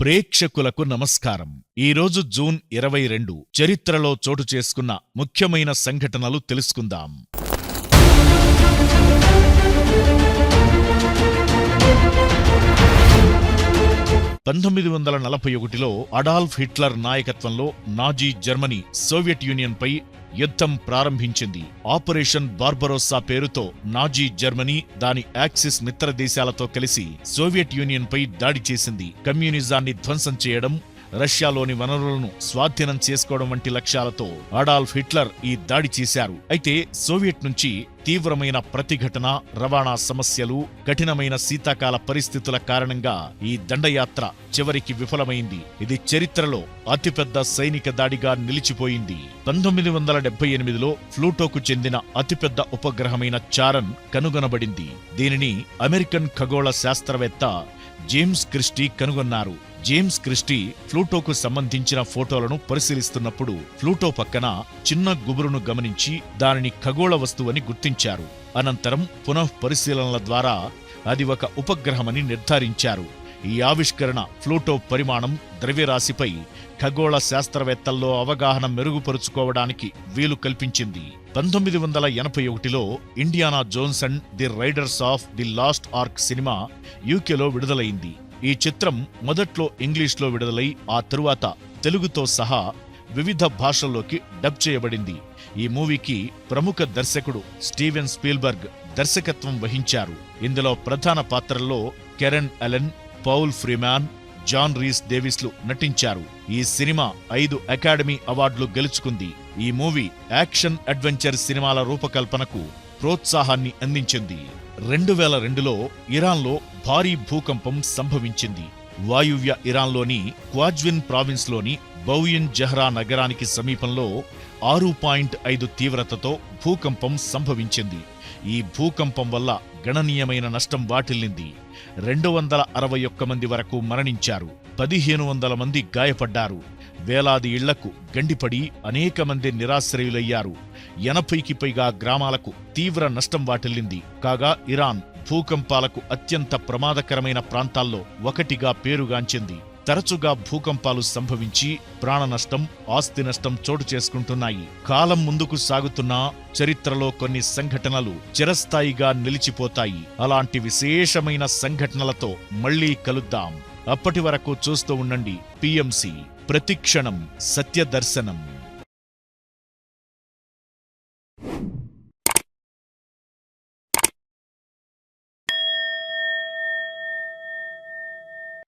ప్రేక్షకులకు నమస్కారం. ఈరోజు జూన్ ఇరవై రెండు చరిత్రలో చోటు చేసుకున్న ముఖ్యమైన సంఘటనలు తెలుసుకుందాం. పంతొమ్మిది వందల నలభై ఒకటిలో అడాల్ఫ్ హిట్లర్ నాయకత్వంలో నాజీ జర్మనీ సోవియట్ యూనియన్పై యుద్ధం ప్రారంభించింది. ఆపరేషన్ బార్బరోసా పేరుతో నాజీ జర్మనీ దాని యాక్సిస్ మిత్ర దేశాలతో కలిసి సోవియట్ యూనియన్పై దాడి చేసింది. కమ్యూనిజాన్ని ధ్వంసం చేయడం రష్యాలోని వనరులను స్వాధీనం చేసుకోవడం వంటి లక్ష్యాలతో అడాల్ఫ్ హిట్లర్ ఈ దాడి చేశారు. అయితే సోవియట్ నుంచి తీవ్రమైన ప్రతిఘటన రవాణా సమస్యలు కఠినమైన శీతాకాల పరిస్థితుల కారణంగా ఈ దండయాత్ర చివరికి విఫలమైంది. ఇది చరిత్రలో అతిపెద్ద సైనిక దాడిగా నిలిచిపోయింది. పంతొమ్మిది వందల డెబ్బై ఎనిమిదిలో ఫ్లూటోకు చెందిన అతిపెద్ద ఉపగ్రహమైన చారన్ కనుగొనబడింది. దీనిని అమెరికన్ ఖగోళ శాస్త్రవేత్త జేమ్స్ క్రిస్టీ కనుగొన్నారు. జేమ్స్ క్రిస్టీ ఫ్లూటోకు సంబంధించిన ఫోటోలను పరిశీలిస్తున్నప్పుడు ఫ్లూటో పక్కన చిన్న గుబురును గమనించి దానిని ఖగోళ వస్తువని గుర్తించారు. అనంతరం పునః పరిశీలనల ద్వారా అది ఒక ఉపగ్రహమని నిర్ధారించారు. ఈ ఆవిష్కరణ ఫ్లూటో పరిమాణం ద్రవ్యరాశిపై ఖగోళ శాస్త్రవేత్తల్లో అవగాహన మెరుగుపరుచుకోవడానికి వీలు కల్పించింది. పంతొమ్మిది వందల ఎనభై ఒకటిలో Indiana Jones and the Raiders of the Lost Ark cinema యూకేలో విడుదలైంది. ఈ చిత్రం మొదట్లో ఇంగ్లీష్లో విడుదలై ఆ తరువాత తెలుగుతో సహా వివిధ భాషల్లోకి డబ్ చేయబడింది. ఈ మూవీకి ప్రముఖ దర్శకుడు స్టీవెన్ స్పీల్బర్గ్ దర్శకత్వం వహించారు. ఇందులో ప్రధాన పాత్రల్లో Karen Allen Paul Freeman John Rhys డేవిస్లు నటించారు. ఈ సినిమా ఐదు అకాడమీ అవార్డులు గెలుచుకుంది. ఈ మూవీ యాక్షన్ అడ్వెంచర్ సినిమాల రూపకల్పనకు ప్రోత్సాహాన్ని అందించింది. రెండు వేల రెండులో ఇరాన్లో భారీ భూకంపం సంభవించింది. వాయువ్య ఇరాన్లోని క్వాజ్విన్ ప్రావిన్స్లోని బౌయిన్ జహ్రా నగరానికి సమీపంలో ఆరు పాయింట్ ఐదు తీవ్రతతో భూకంపం సంభవించింది. ఈ భూకంపం వల్ల గణనీయమైన నష్టం వాటిల్లింది. రెండు వందల అరవై ఒక్క మంది వరకు మరణించారు. పదిహేను వందల మంది గాయపడ్డారు. వేలాది ఇళ్ళకు గండిపడి అనేక మంది నిరాశ్రయులయ్యారు. ఎనభైకి పైగా గ్రామాలకు తీవ్ర నష్టం వాటిల్లింది. కాగా ఇరాన్ భూకంపాలకు అత్యంత ప్రమాదకరమైన ప్రాంతాల్లో ఒకటిగా పేరుగాంచింది. తరచుగా భూకంపాలు సంభవించి ప్రాణ నష్టం ఆస్తి నష్టం చోటు చేసుకుంటున్నాయి. కాలం ముందుకు సాగుతున్నా చరిత్రలో కొన్ని సంఘటనలు చిరస్థాయిగా నిలిచిపోతాయి. అలాంటి విశేషమైన సంఘటనలతో మళ్ళీ కలుద్దాం. అప్పటి వరకు చూస్తూ ఉండండి. పిఎంసి ప్రతిక్షణం సత్యదర్శనం.